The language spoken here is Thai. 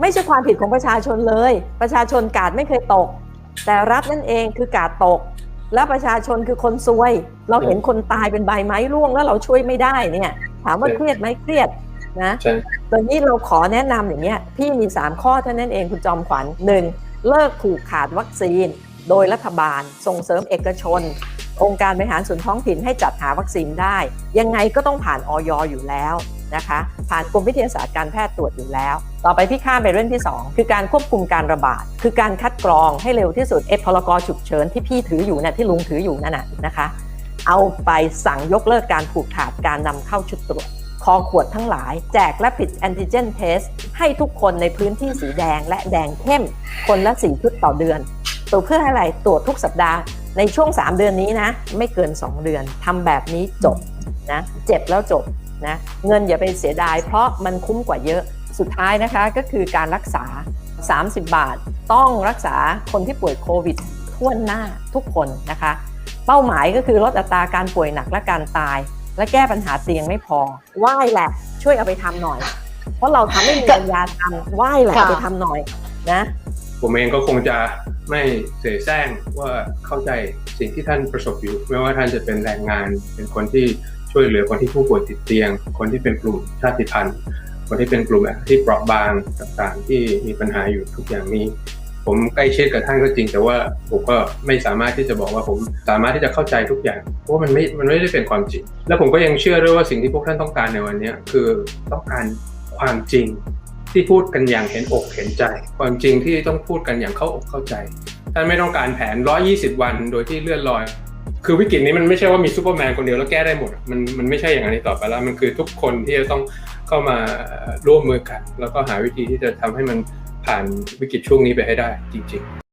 ไม่ใช่ความผิดของประชาชนเลย ประชาชนกาดไม่เคยตก แต่รัฐนั่นเองคือกาดตก และประชาชนคือคนซวย เราเห็นคนตายเป็นใบไม้ร่วงแล้วเราช่วยไม่ได้เนี่ย ถามว่าเครียดไหมเครียดนะใช่ตอนนี้เราขอแนะนำอย่างเงี้ยพี่มี 3 ข้อเท่านั้นเองคุณจอมขวัญ 1. เลิกผูกขาดวัคซีน โดยรัฐบาลส่งเสริมเอกชน องค์การบริหารส่วนท้องถิ่นให้จัดหาวัคซีนได้ ยังไงก็ต้องผ่านออยอยู่แล้ว นะคะ ผ่านกรมวิทยาศาสตร์การแพทย์ตรวจอยู่แล้ว ต่อไปพี่ข้ามไปเรื่องที่ 2 คือการควบคุมการระบาด คือการคัดกรองให้เร็วที่สุดเอพลกฉุกเฉินที่พี่ถืออยู่นะที่ลุงถืออยู่นั่นน่ะนะคะ เอาไปสั่งยกเลิกการผูกขาดการนำเข้าชุดตรวจคอขวดทั้งหลาย แจก Rapid Antigen Test ให้ทุกคนในพื้นที่สีแดงและแดงเข้ม คนละ4ชุดต่อเดือนตัวเพื่ออะไรตรวจทุกสัปดาห์ในช่วง 3 เดือนนี้นะ ไม่เกิน 2 เดือนทำแบบนี้จบนะ เจ็บแล้วจบ นะเงินอย่าไปเสียดาย เพราะมันคุ้มกว่าเยอะสุดท้ายนะคะก็คือการรักษา 30 บาท ต้องรักษาคนที่ป่วยโควิดทั่วหน้าทุกคนนะคะ เป้าหมายก็คือลดอัตราการป่วยหนักและการตาย และแก้ปัญหาเตียงไม่พอไหว้แหละ ช่วยเอาไปทำหน่อย เพราะเราทำไม่มีปัญญาทำไหว้แหละค่ะเอาไปทำหน่อยนะผมเองก็คงจะไม่เสแสร้งว่าเข้าใจสิ่งที่ท่านประสบอยู่ ไม่ว่าท่านจะเป็นแรงงานเป็นคนที่ ช่วยเหลือคนที่ผู้ป่วยติดเตียง คนที่เป็นกลุ่มชาติพันธุ์ คนที่เป็นกลุ่มที่เปราะบางต่างๆ ที่มีปัญหาอยู่ทุกอย่างนี้ ผมใกล้ชิดกับท่านก็จริง แต่ว่าผมก็ไม่สามารถที่จะบอกว่าผมสามารถที่จะเข้าใจทุกอย่าง เพราะมันไม่มันไม่ได้เป็นความจริง และผมก็ยังเชื่อด้วยว่าสิ่งที่พวกท่านต้องการในวันนี้คือต้องการความจริงที่พูดกันอย่างเห็นอกเห็นใจ ความจริงที่ต้องพูดกันอย่างเข้าอกเข้าใจท่านไม่ต้องการแผน 120 วันโดยที่เลื่อนลอย คือวิกฤตนี้มันไม่ใช่ว่ามีซูเปอร์แมนคนเดียวแล้วแก้ได้หมด มันมันไม่ใช่อย่างนี้ต่อไปแล้ว มันคือทุกคนที่จะต้องเข้ามาร่วมมือกัน แล้วก็หาวิธีที่จะทำให้มันผ่านวิกฤตช่วงนี้ไปให้ได้จริง ๆ